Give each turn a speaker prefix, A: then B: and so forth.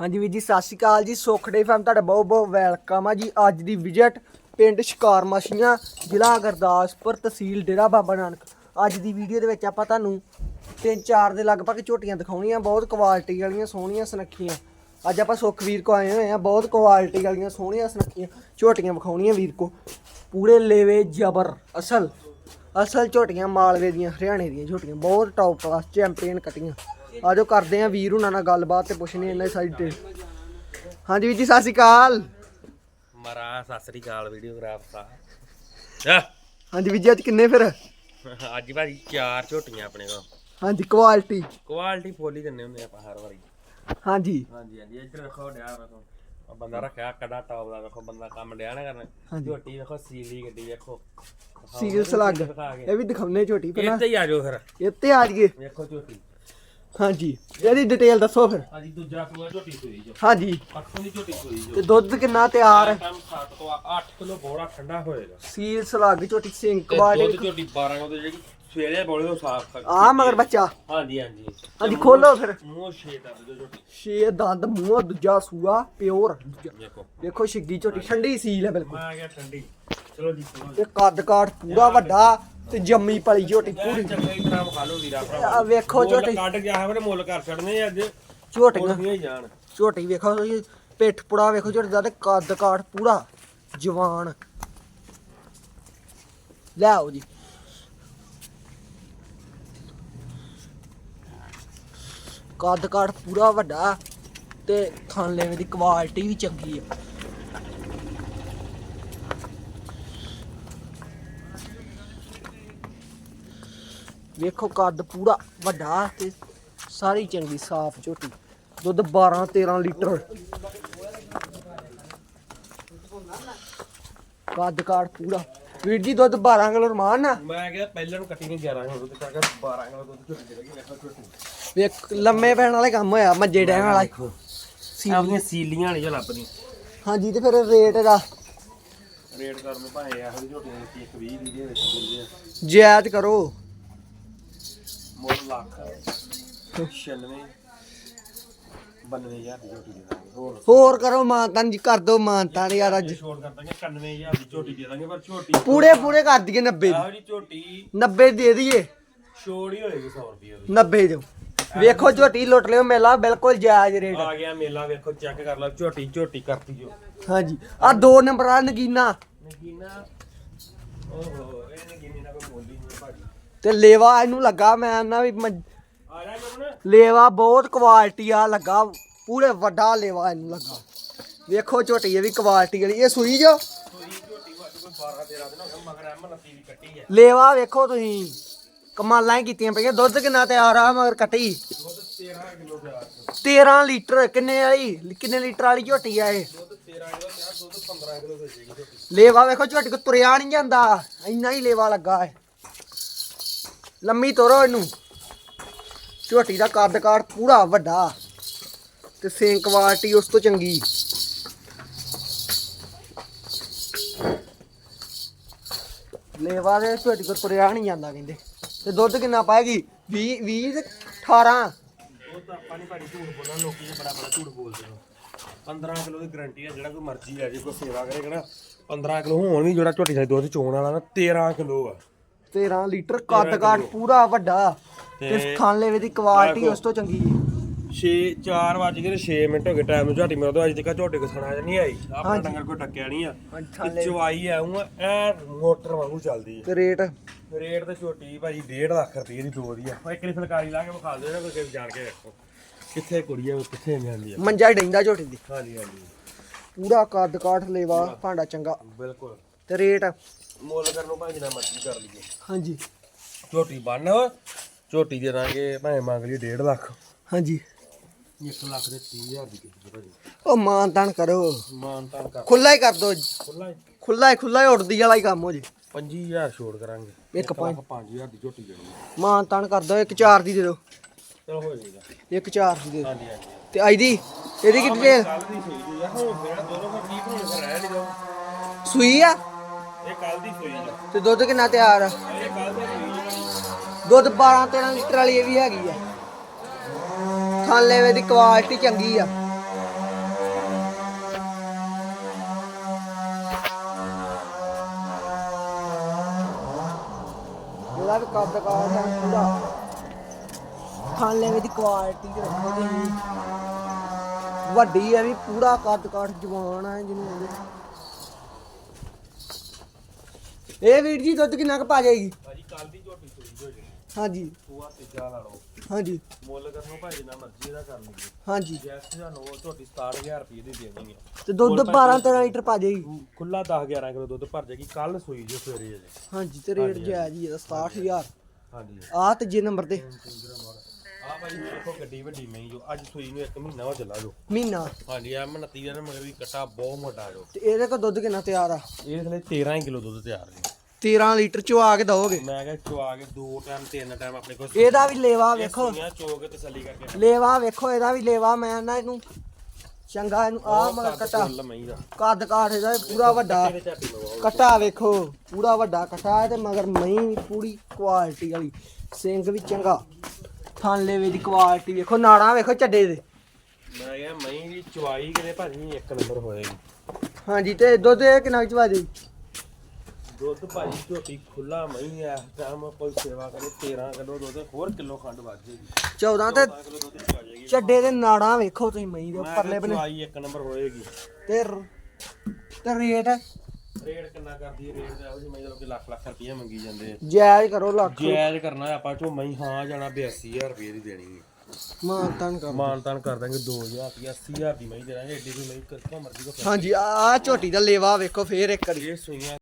A: ਹਾਂਜੀ ਵੀਰ ਜੀ, ਸਤਿ ਸ਼੍ਰੀ ਅਕਾਲ ਜੀ। ਸੁਖੜੇ ਫੈਮ ਤੁਹਾਡਾ ਬਹੁਤ ਬਹੁਤ ਵੈਲਕਮ ਆ ਜੀ। ਅੱਜ ਦੀ ਵਿਜ਼ਿਟ ਪਿੰਡ ਸ਼ਿਕਾਰ ਮਛੀਆਂ ਜ਼ਿਲ੍ਹਾ ਗੁਰਦਾਸਪੁਰ ਤਹਿਸੀਲ ਡੇਰਾ ਬਾਬਾ ਨਾਨਕ। ਅੱਜ ਦੀ ਵੀਡੀਓ ਦੇ ਵਿੱਚ ਆਪਾਂ ਤੁਹਾਨੂੰ ਤਿੰਨ ਚਾਰ ਦੇ ਲਗਭਗ ਝੋਟੀਆਂ ਦਿਖਾਉਣੀਆਂ, ਬਹੁਤ ਕੁਆਲਿਟੀ ਵਾਲੀਆਂ, ਸੋਹਣੀਆਂ, ਸੁਨੱਖੀਆਂ। ਅੱਜ ਆਪਾਂ ਸੁਖਵੀਰ ਕੋ ਆਏ ਹੋਏ ਆ, ਬਹੁਤ ਕੁਆਲਿਟੀ ਵਾਲੀਆਂ, ਸੋਹਣੀਆਂ, ਸੁਨੱਖੀਆਂ ਝੋਟੀਆਂ ਵਿਖਾਉਣੀਆਂ ਵੀਰ ਕੋ ਪੂਰੇ ਲੇਵੇ ਜਬਰ, ਅਸਲ ਅਸਲ ਝੋਟੀਆਂ ਮਾਲਵੇ ਦੀਆਂ, ਹਰਿਆਣੇ ਦੀਆਂ ਝੋਟੀਆਂ, ਬਹੁਤ ਟੌਪ ਕਲਾਸ ਚੈਂਪੀਅਨ ਕਟੀਆਂ। ਆਜੋ ਕਰਦੇ ਆ ਵੀਰ ਹੁਣਾਂ ਨਾਲ ਗੱਲਬਾਤ ਤੇ ਪੁੱਛਣੀ ਇਹਨਾਂ ਦੀ ਸਾਰੀ ਤੇ। ਹਾਂਜੀ ਵੀਰ ਜੀ ਸਤਿ ਸ਼੍ਰੀ ਅਕਾਲ।
B: ਮਰਾ ਸਤਿ ਸ੍ਰੀ ਅਕਾਲ ਵੀਡੀਓਗ੍ਰਾਫਰ
A: ਹਾਂਜੀ ਵੀਰ ਜੀ ਅੱਜ ਕਿੰਨੇ ਫਿਰ?
B: ਅੱਜ ਭਾਜੀ ਚਾਰ ਝੋਟੀਆਂ ਆਪਣੇ ਕੋਲ।
A: ਹਾਂਜੀ ਕੁਆਲਿਟੀ
B: ਕੁਆਲਿਟੀ ਫੁੱਲ ਹੀ ਦਿੰਨੇ ਹੁੰਦੇ ਆਪਾਂ ਹਰ ਵਾਰੀ।
A: ਹਾਂਜੀ।
B: ਹਾਂਜੀ ਹਾਂਜੀ ਇੱਧਰ ਵੇਖੋ ਡਿਆ ਵੇਖੋ। ਆਹ ਬੰਦਾ ਰੱਖਿਆ ਕਦਾ ਟੌਪ ਦਾ ਵੇਖੋ ਬੰਦਾ ਕੰਮ ਡਿਆ ਨਾ ਕਰਨ।
A: ਹਾਂਜੀ।
B: ਝੋਟੀ ਵੇਖੋ ਸੀਲੀ ਗੱਡੀ ਵੇਖੋ।
A: ਸੀਲ ਸਲੱਗ ਇਹ ਵੀ ਦਿਖਾਉਣੇ ਝੋਟੀ ਪਹਿਲਾਂ।
B: ਇੱਥੇ ਹੀ ਆ ਜਾਓ ਫਿਰ।
A: ਇੱਥੇ ਆ ਜੀਏ
B: ਵੇਖੋ ਝੋਟੀ।
A: ਹਾਂਜੀ। ਇਹਦੀ ਡਿਟੇਲ ਦੱਸੋ ਫਿਰ।
B: ਹਾਂਜੀ ਦੂਜਾ ਸੂਆ ਝੋਟੀ ਸੂਈ ਜੋ।
A: ਹਾਂਜੀ।
B: ਪੱਖੋਂ ਦੀ ਝੋਟੀ ਸੂਈ ਜੋ।
A: ਤੇ ਦੁੱਧ ਕਿੰਨਾ ਤਿਆਰ? ਹੈ
B: ਟਾਈਮ 7 ਤੋਂ 8 ਕਿਲੋ ਬੋੜਾ ਠੰਡਾ ਹੋਏਗਾ।
A: ਸੀਲ ਸਲੱਗ ਝੋਟੀ ਸਿੰਕ
B: ਤੇ
A: ਬਾੜ
B: ਦੁੱਧ ਝੋਟੀ 12 ਕਿਲੋ ਦੀ ਜਿਹੜੀ ਸਵੇਰੇ ਬੋਲੇ ਤੋਂ ਸਾਫ਼ ਕਰ
A: ਆ ਮਗਰ ਬੱਚਾ।
B: ਹਾਂਜੀ ਹਾਂਜੀ।
A: ਹਾਂਜੀ ਖੋਲੋ ਫਿਰ।
B: ਮੂੰਹ ਛੇ ਦਾ ਝੋਟੀ।
A: ਛੇ ਦੰਦ ਮੂੰਹ ਦੂਜਾ ਸੂਆ ਪਿਓਰ।
B: ਦੇਖੋ।
A: ਦੇਖੋ ਛਿੱਗੀ ਝੋਟੀ ਠੰਡੀ ਸੀਲ ਹੈ ਬਿਲਕੁਲ।
B: ਮੈਂ ਆ ਗਿਆ ਠੰਡੀ। ਚਲੋ ਜੀ ਚਲੋ
A: ਤੇ ਕੱਦ ਕਾਠ ਪੂਰਾ ਵੱਡਾ। ਤੇ ਜੰਮੀ ਪਲੀ ਝੋਟੀ ਪੂਰੀ।
B: ਚੰਗੀ ਤਰ੍ਹਾਂ ਵਿਖਾ ਲਓ ਵੀਰਾ ਭਰਾ।
A: ਆ ਵੇਖੋ ਝੋਟੀ।
B: ਕੱਢ ਗਿਆ ਹੈ ਮੁੱਲ ਕਰ ਛੱਡਨੇ ਅੱਜ।
A: ਝੋਟੀਆਂ।
B: ਜਾਣ।
A: ਝੋਟੀ ਵੇਖੋ ਪਿੱਠ ਪੁੜਾ ਵੇਖੋ ਝੋਟੀ ਦਾ ਤੇ ਕੱਦ ਕਾਠ ਪੂਰਾ। ਜਵਾਨ। ਲੈ ਆਓ ਜੀ। ਕੱਦ ਕਾਠ ਪੂਰਾ ਵੱਡਾ ਤੇ ਖਾਣ ਲੈਵੇ ਦੀ ਕੁਆਲਿਟੀ ਵੀ ਚੰਗੀ ਆ। ਵੇਖੋ ਕੱਦ ਪੂਰਾ ਵੱਡਾ ਤੇ ਸਾਰੀ ਚੰਗੀ ਸਾਫ਼ ਝੋਟੀ। ਦੁੱਧ 12 13 ਲੀਟਰ। ਕੱਦ ਕਾਠ ਪੂਰਾ। ਵੀਰ ਜੀ ਦੁੱਧ 12 ਕਿਲੋ ਰਮਾਨ ਨਾ
B: ਮੈਂ ਕਿਹਾ ਪਹਿਲਾਂ ਨੂੰ ਕੱਟੀ ਨੇ 11 ਕਿਲੋ ਦੁੱਧ ਕਰਕੇ 12 ਕਿਲੋ ਦੁੱਧ ਝੋਟੀ ਦੇ ਲੱਗੀ ਵੇਖੋ ਝੋਟੀ।
A: ਵੇਖ ਲੰਮੇ ਪੈਣ ਵਾਲੇ ਕੰਮ ਹੋਇਆ ਮੱਜੇ ਡੈਣ ਵਾਲਾ।
B: ਆਪਣੀਆਂ ਸੀਲੀਆਂ ਨਹੀਂ ਲੱਭਦੀ
A: ਹਾਂਜੀ ਤੇ ਫਿਰ ਰੇਟ ਦਾ?
B: ਰੇਟ ਕਰਨ ਭਾਵੇਂ ਇਹੋ ਜਿਹੀ ਝੋਟੀ ਦੀ ਇੱਕ 20 ਦੀ ਦੇ ਵਿੱਚ ਦਿੰਦੇ ਆ
A: ਜਾਇਜ਼ ਕਰੋ।
B: ਮੁੱਲ ਲੱਖ 96 92000 ਦੀ ਝੋਟੀ ਦੇ ਦਾਂਗੇ ਹੋਰ
A: ਹੋਰ ਕਰੋ ਮਾਨਤਾਨ ਜੀ ਕਰ ਦੋ ਮਾਨਤਾਨ ਯਾਰ ਅੱਜ।
B: ਛੋੜ ਕਰ ਦਾਂਗੇ 91000 ਦੀ ਝੋਟੀ ਦੇ ਦਾਂਗੇ ਪਰ ਝੋਟੀ
A: ਪੂਰੇ ਪੂਰੇ ਕਰ ਦਈਏ 90 ਦੀ
B: ਇਹੋ ਜਿਹੀ ਝੋਟੀ
A: 90 ਦੇ ਦਈਏ।
B: ਛੋੜ ਹੀ ਹੋਏਗੀ 100 ਰੁਪਏ ਦੀ
A: 90 ਦਿਓ ਵੇਖੋ ਝੋਟੀ ਲੁੱਟ ਲਿਓ ਮੇਲਾ ਬਿਲਕੁਲ ਜਾਇਜ਼ ਰੇਟ।
B: ਆ ਗਿਆ ਮੇਲਾ ਵੇਖੋ ਚੈੱਕ ਕਰ ਲਓ ਝੋਟੀ ਝੋਟੀ ਕਰਤੀ ਜੋ
A: ਹਾਂਜੀ। ਆ ਦੋ ਨੰਬਰ ਆ ਨਗੀਨਾ।
B: ਨਗੀਨਾ ਓਹੋ ਇਹ ਨਗੀਨੀ ਦਾ ਕੋਈ ਹੀ ਨਹੀਂ ਭਾਜੀ।
A: ਤੇ ਲੇਵਾ ਇਹਨੂੰ ਲੱਗਾ ਮੈਂ ਨਾ ਵੀ ਮ- ਲੇਵਾ ਬਹੁਤ ਕੁਆਲਿਟੀ ਆ ਲੱਗਾ। ਪੂਰੇ ਵੱਡਾ ਲੇਵਾ ਇਹਨੂੰ ਲੱਗਾ। ਵੇਖੋ ਝੋਟੀ ਇਹ ਵੀ ਕੁਆਲਿਟੀ ਵਾਲੀ। ਇਹ ਸੂਈ ਜੋ?
B: ਸੂਈ ਝੋਟੀ ਵੱਜ ਕੋਈ 12 13 ਦਿਨ ਹੋ ਗਏ ਮਗਰ ਐਮ ਲੱਤੀ ਦੀ ਕੱਟੀ ਹੈ
A: ਲੇਵਾ ਵੇਖੋ ਤੁਸੀਂ। ਕਮਾਲਾਂ ਹੀ ਕੀਤੀਆਂ ਪਈਆਂ। ਦੁੱਧ ਕਿੰਨਾ ਤਿਆਰ ਆ ਮਗਰ ਕੱਟੀ?
B: ਦੁੱਧ 13 ਕਿਲੋ ਤਿਆਰ
A: 13 ਲੀਟਰ। ਕਿੰਨੇ ਵਾਲੀ? ਕਿੰਨੇ ਲੀਟਰ ਵਾਲੀ ਝੋਟੀ ਆ ਇਹ?
B: ਦੁੱਧ 13 ਕਿਲੋ ਤਿਆਰ ਦੁੱਧ 15 ਕਿਲੋ ਦੇ ਜੇਗੀ ਝੋਟੀ।
A: ਲੇਵਾ ਵੇਖੋ ਝੋਟੀ ਕੋ ਤੁਰਿਆ ਨਹੀਂ ਜਾਂਦਾ। ਇੰਨਾ ਹੀ ਲੇਵਾ ਲੱਗਾ ਹੈ ਲੰਮੀ ਤੋਰੋ ਇਹਨੂੰ। ਝੋਟੀ ਦਾ ਕੱਦ ਕਾਠ ਪੂਰਾ ਵੱਡਾ ਤੇ ਸੇਂ ਕੁਆਲਿਟੀ ਉਸ ਤੋਂ ਚੰਗੀ। ਲੇਵਾ ਦੇ ਝੋਟੀ ਕੋ ਤੁਰਿਆ ਨਹੀਂ ਜਾਂਦਾ ਕਹਿੰਦੇ। ਤੇ ਦੁੱਧ ਕਿੰਨਾ ਪਾਏਗੀ? 20 20 ਤੇ 18
B: ਉਹ ਤਾਂ ਆਪਾਂ ਨਹੀਂ ਭਾਜੀ ਝੂਠ ਬੋਲਣਾ, ਲੋਕੀ ਤਾਂ ਬੜਾ ਬੜਾ ਝੂਠ ਬੋਲਦੇ ਨੇ। 15 ਕਿਲੋ ਦੀ ਗਰੰਟੀ ਹੈ ਜਿਹੜਾ ਕੋਈ ਮਰਜ਼ੀ ਲੈ ਜੇ ਕੋਈ ਸੇਵਾ ਕਰੇਗਾ ਨਾ 15 ਕਿਲੋ ਹੋਣ ਵੀ ਜਿਹੜਾ ਝੋਟੀ ਦਾ ਦੁੱਧ ਚੋਣ ਵਾਲਾ ਨਾ 13 ਕਿਲੋ ਆ।
A: 13 ਲੀਟਰ ਕੱਦ ਕਾਠ ਪੂਰਾ ਵੱਡਾ ਤੇ ਥਣ ਲੇਵੇ ਦੀ ਕੁਆਲਿਟੀ ਉਸ ਤੋਂ ਚੰਗੀ ਹੈ
B: 6 4 ਵਜ ਕੇ 6 ਮਿੰਟ ਹੋ ਗਏ ਟਾਈਮ ਨੂੰ ਝੋਟੀ ਮੇਰੇ ਤੋਂ ਅੱਜ ਤੱਕ ਝੋਟੀ ਕੋ ਸੁਣਾ ਨਹੀਂ ਆਈ। ਆਪਣਾ। ਡੰਗਰ ਕੋਈ ਟੱਕਿਆ ਨਹੀਂ ਆ। ਚਵਾਈ ਆ ਉਹ ਐ ਮੋਟਰ ਵਾਂਗੂ ਚੱਲਦੀ ਹੈ
A: ਤੇ ਰੇਟ?
B: ਰੇਟ ਤੇ ਝੋਟੀ ਭਾਜੀ 1.5 ਲੱਖ ਰੁਪਏ ਦੀ ਦੋ ਦੀ ਆ। ਇੱਕ ਨੇ ਫਲਕਾਰੀ ਲਾ ਕੇ ਵਿਖਾ ਦਿਓ ਨਾ ਕੋਈ ਜਾਣ ਕੇ ਵੇਖੋ। ਕਿੱਥੇ ਕੁੜੀ ਆ ਕਿੱਥੇ ਜਾਂਦੀ ਆ
A: ਮੰਜਾ ਡੈਂਦਾ ਝੋਟੀ ਦੀ।
B: ਹਾਂਜੀ ਹਾਂਜੀ।
A: ਪੂਰਾ ਕੱਦ ਕਾਠ ਲੇਵਾ ਭਾਂਡਾ ਚੰਗਾ।
B: ਬਿਲਕੁਲ।
A: ਤੇ ਰੇਟ
B: ਮੁੱਲ ਕਰਨ ਨੂੰ ਭਾਵੇਂ ਜਿੰਨਾ ਮਰਜ਼ੀ ਕਰ ਲਈਏ।
A: ਹਾਂਜੀ।
B: ਝੋਟੀ ਬੰਨ ਝੋਟੀ ਦੇ ਦਾਂਗੇ ਭਾਵੇਂ ਮੰਗ ਲਈ 1.5 ਲੱਖ।
A: ਹਾਂਜੀ।
B: 1 ਲੱਖ ਦੇ 30000 ਦੀ ਕੀਤੀ ਭਾਜੀ।
A: ਉਹ ਮਾਨ ਤਾਨ ਕਰੋ।
B: ਮਾਨ ਤਾਨ ਕਰ।
A: ਖੁੱਲਾ ਹੀ ਕਰ ਦੋ
B: ਖੁੱਲਾ
A: ਖੁੱਲਾ ਹੀ। ਖੁੱਲਾ ਹੀ ਉੜਦੀ ਵਾਲਾ ਹੀ ਕੰਮ ਹੋ ਜੇ।
B: 25000 ਛੋੜ ਕਰਾਂਗੇ।
A: ਇੱਕ
B: 5000 ਦੀ ਝੋਟੀ ਦੇਣੀ
A: ਮਾਨ ਤਾਨ ਕਰ ਦੋ ਇੱਕ ਦੀ ਦੇ ਦਿਓ
B: ਚਲੋ ਹੋ ਜਾਏਗਾ।
A: ਇੱਕ ਦੀ ਦੇ
B: ਹਾਂਜੀ ਹਾਂਜੀ।
A: ਤੇ ਆਈ ਦੀ ਇਹਦੀ ਕੀ ਡਿਟੇਲ
B: ਕੱਲ ਦੀ ਸੂਈ ਦੀ ਆ। ਹੁਣ ਮੇਰਾ ਦੋਨੋਂ ਕੋ ਠੀਕ ਹੋਣੇ ਫਿਰ ਰਹਿ ਨਹੀਂ ਜਾਓ
A: ਸੂਈ ਆ? ਤੇ ਦੁੱਧ ਕਿੰਨਾ ਤਿਆਰ ਆ? ਦੁੱਧ 12 13 ਲੀਟਰ ਵਾਲੀ ਇਹ ਵੀ ਹੈਗੀ ਆ। ਥਾਲੇ ਦੀ ਕੁਆਲਿਟੀ ਚੰਗੀ ਆ। ਇਹਦਾ ਵੀ ਕੱਦ ਕਾਟ ਦੀ ਕੁਆਲਿਟੀ ਵੱਡੀ ਆ ਵੀ ਪੂਰਾ ਕੱਦ ਕਾਟ ਜਵਾਨ ਆ ਜਿਹਨੂੰ ਇਹ ਵੀਰ ਜੀ ਦੁੱਧ ਕਿੰਨਾ ਕੁ ਪਾ ਜਾਏਗੀ?
B: ਭਾਜੀ ਕੱਲ ਦੀ ਝੋਟੀ ਸੂਈ ਜੋ ਜੀ
A: ਹਾਂਜੀ।
B: ਉਹ ਆ ਤੀਜਾ ਲਾ ਲਓ।
A: ਹਾਂਜੀ।
B: ਮੁੱਲ ਕਰਨੋਂ ਭਾਈ ਜਿੰਨਾ ਮਰਜ਼ੀ ਦਾ ਕਰ ਲਈਏ।
A: ਹਾਂਜੀ।
B: ਜੈਸ ਤੁਹਾਨੂੰ ਉਹ ਝੋਟੀ 67000 ਰੁਪਏ ਦੀ ਦੇ ਦੇਣੀ ਆ।
A: ਤੇ ਦੁੱਧ 12 13 ਲੀਟਰ ਪਾ ਜਾਏਗੀ।
B: ਖੁੱਲਾ 10 11 ਕਿਲੋ ਦੁੱਧ ਭਰ ਜਾਏਗੀ ਕੱਲ ਸੂਈ ਜੋ ਸਵੇਰੇ
A: ਹਾਂਜੀ ਤੇ ਰੇਟ ਜਾਇਜ਼ ਹੀ ਇਹਦਾ 67000
B: ਹਾਂਜੀ।
A: ਆਹ ਤੀਜੇ ਨੰਬਰ ਤੇ।
B: ਆ ਭਾਈ ਦੇਖੋ ਗੱਡੀ ਵੱਡੀ ਮਹੀਂ ਜੋ ਅੱਜ ਸੂਈ ਨੂੰ ਇੱਕ ਮਹੀਨਾ ਹੋ ਚੱਲਾ ਜੋ।
A: ਮਹੀਨਾ।
B: ਹਾਂਜੀ ਆ ਮਨਤੀ ਦਾ ਮਗਰ ਵੀ ਕਟਾ ਬਹੁਤ ਮੋਟਾ ਜੋ।
A: ਤੇ ਇਹਦੇ ਕੋਲ ਦੁੱਧ ਕਿੰਨਾ ਤਿਆਰ ਆ?
B: ਇਹ ਥਲੇ 13 ਕਿਲੋ ਦੁੱਧ ਤਿਆਰ ਜੀ।
A: 13 ਲੀਟਰ ਚਵਾ ਕੇ ਦਓਗੇ
B: ਮੈਂ ਕਿਹਾ ਚਵਾ ਕੇ ਦੋ ਟਾਈਮ ਤਿੰਨ ਟਾਈਮ ਆਪਣੇ ਕੋਲ
A: ਇਹਦਾ ਵੀ ਲੇਵਾ ਵੇਖੋ।
B: ਸੂਈਆਂ ਚੋ ਕੇ ਤਸੱਲੀ ਕਰਕੇ
A: ਲੇਵਾ ਵੇਖੋ ਇਹਦਾ ਵੀ ਲੇਵਾ ਮੈਂ ਨਾ ਇਹਨੂੰ ਚੰਗਾ ਇਹਨੂੰ ਆ ਮਗਰ ਕਟਾ। ਕੱਦ ਕਾਠ ਇਹਦਾ ਵੀ ਪੂਰਾ ਵੱਡਾ। ਕਟਾ ਵੇਖੋ ਪੂਰਾ ਵੱਡਾ ਕਟਾ ਹੈ ਤੇ ਮਗਰ ਮਹੀਂ ਵੀ ਪੂਰੀ ਕੁਆਲਿਟੀ ਵਾਲੀ। ਸਿੰਘ ਵੀ ਚੰਗਾ। ਥਣ ਲੇਵੇ ਦੀ ਕੁਆਲਿਟੀ ਵੇਖੋ ਨਾੜਾਂ ਵੇਖੋ ਚੱਡੇ ਦੇ।
B: ਮੈਂ ਕਿਹਾ ਮਹੀਂ ਦੀ ਚਵਾਈ ਕਿਤੇ ਭਾਜੀ ਇੱਕ ਨੰਬਰ ਹੋਏਗੀ।
A: ਹਾਂਜੀ ਤੇ ਦੁੱਧ ਇਹ ਕਿੰਨਾ ਚਵਾ ਦੇ
B: ਦੁੱਧ ਭਾਜੀ ਝੋਟੀ ਖੁੱਲਾ ਮਹੀਂ ਆ ਟਾਈਮ ਕੋਈ ਸੇਵਾ ਕਰੇ 13 ਕਿਲੋ ਦੁੱਧ ਹੋਰ ਕਿਲੋ ਖੰਡ ਵੱਧ ਜਾਏਗੀ।
A: 14 ਤੇ
B: 14 ਕਿਲੋ ਦੁੱਧ ਚਵਾ ਜਾਏਗੀ।
A: ਚੱਡੇ ਦੇ ਨਾੜਾਂ ਵੇਖੋ ਤੁਸੀਂ ਮਹੀਂ ਦੇ ਪਰਲੇ ਬਨੇ
B: ਚਵਾਈ ਇੱਕ ਨੰਬਰ ਹੋਏਗੀ।
A: ਤੇ ਰ- ਤੇ ਰੇਟ?
B: ਰੇਟ ਕਿੰਨਾ ਕਰਦੀ ਹੈ ਰੇਟ ਦਾ ਇਹੋ ਜਿਹੀ ਮਹੀਂ ਦਾ ਲੋਕੀ ਲੱਖ ਲੱਖ ਰੁਪਏ ਮੰਗੀ ਜਾਂਦੇ ਆ।
A: ਜਾਇਜ਼ ਕਰੋ ਲੱਖ।
B: ਜਾਇਜ਼ ਕਰਨਾ ਆਪਾਂ ਚੋ ਮਹੀਂ ਹਾਂ ਜਾਣਾ 82000 ਰੁਪਏ ਦੀ ਦੇਣੀ ਹੈ
A: ਮਾਨ ਤਾਨ ਕਰ।
B: ਮਾਨ ਤਾਨ ਕਰ ਦਾਂਗੇ 2000 ਰੁਪਏ 80000 ਦੀ ਮਹੀਂ ਦੇ ਦਾਂਗੇ ਏਡੀ ਕੋਈ ਮਹੀਂ ਕਿੱਥੋਂ ਮਰਜ਼ੀ ਕੋ
A: ਹਾਂਜੀ ਆ ਝੋਟੀ ਦਾ ਲੇਵਾ ਵੇਖੋ ਫੇਰ ਇੱਕ ਵਾਰੀ।
B: ਇਹ ਸੂਈਆਂ